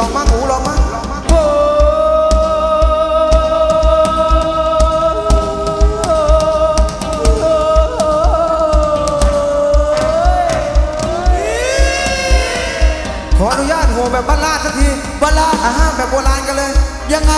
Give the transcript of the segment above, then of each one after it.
ลองมั้งลองมั้งโอ้ขออนุญาตโหแบบบ้านลาดสักทีบ้านลาดอาหารแบบโบราณกันเลย ยังไง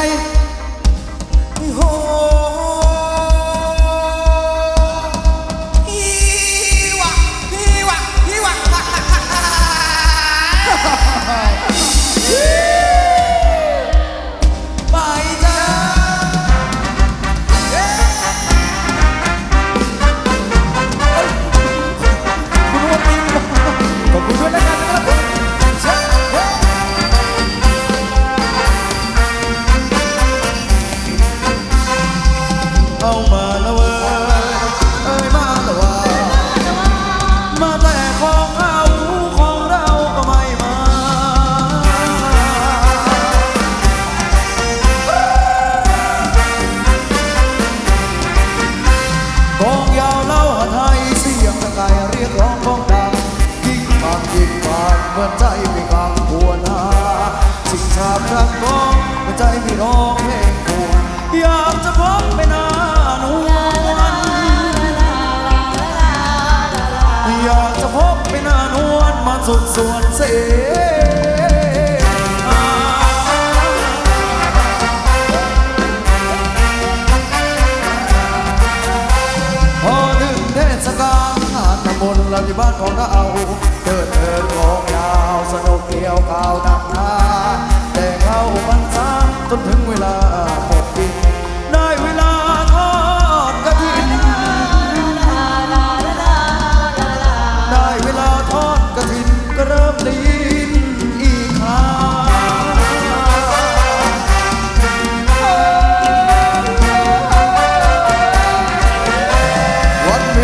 เอามาละเว้ยเอ้ยมาละว่า มาแต่ของเขาของเราก็ไม่มา กองยาวเล่าหันให้เสียงตะไคร้เรียกร้องของดังยิ่งฟังยิ่งฟังเหมือนใจไม่ฟังควรหาสิ่งชาบรักกองเหมือนใจไม่ร้องเพลงควรอยากจะพบเป็นานากจะพบเป็นหน้านวลมาสุดส่วนเสนาพอถึงเทศกาลงานน้ำมนต์เราที่บ้านของเราเดินเดินของยาวสนุกเกี่ยวข่าวดักนาแต่เข้าพรรษาจนถึง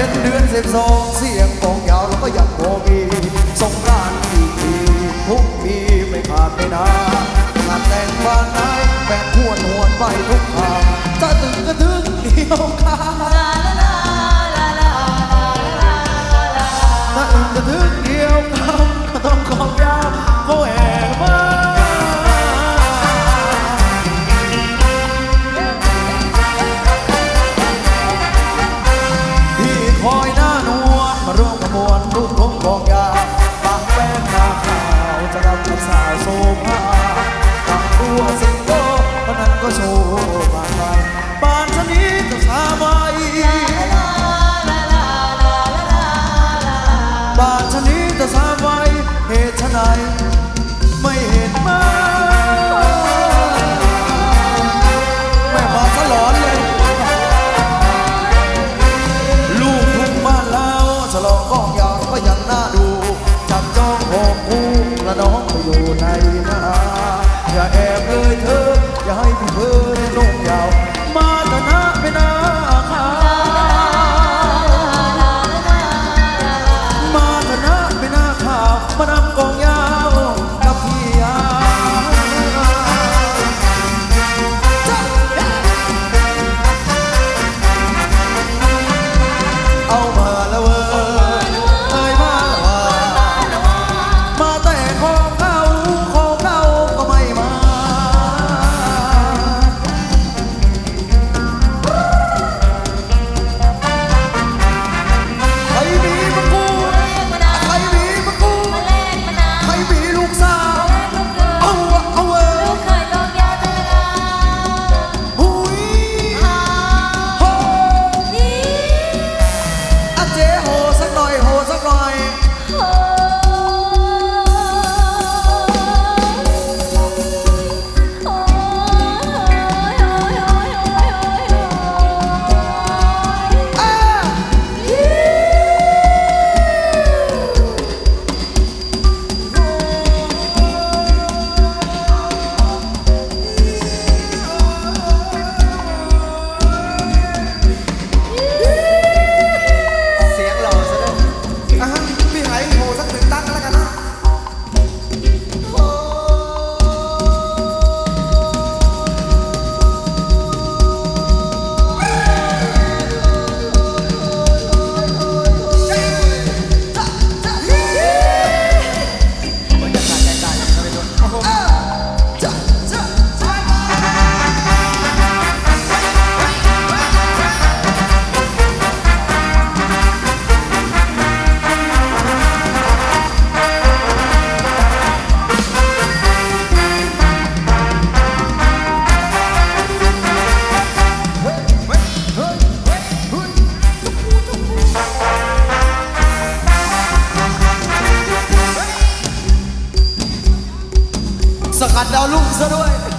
นเพ็ญเดือนสิบสองเสียงกองยาวแล้วก็ยังโบมีสงกรานต์อีกทีทุกปีไม่ขาดไม่นางานแต่งบ้านไหนแบ่งหวนหวนไปทุกทางจะถึงก็ถึงเดียวกันถ้าถึงก็ถึงเดียวกันก็ต้องกองยาว ดาวลุ่งซะด้วย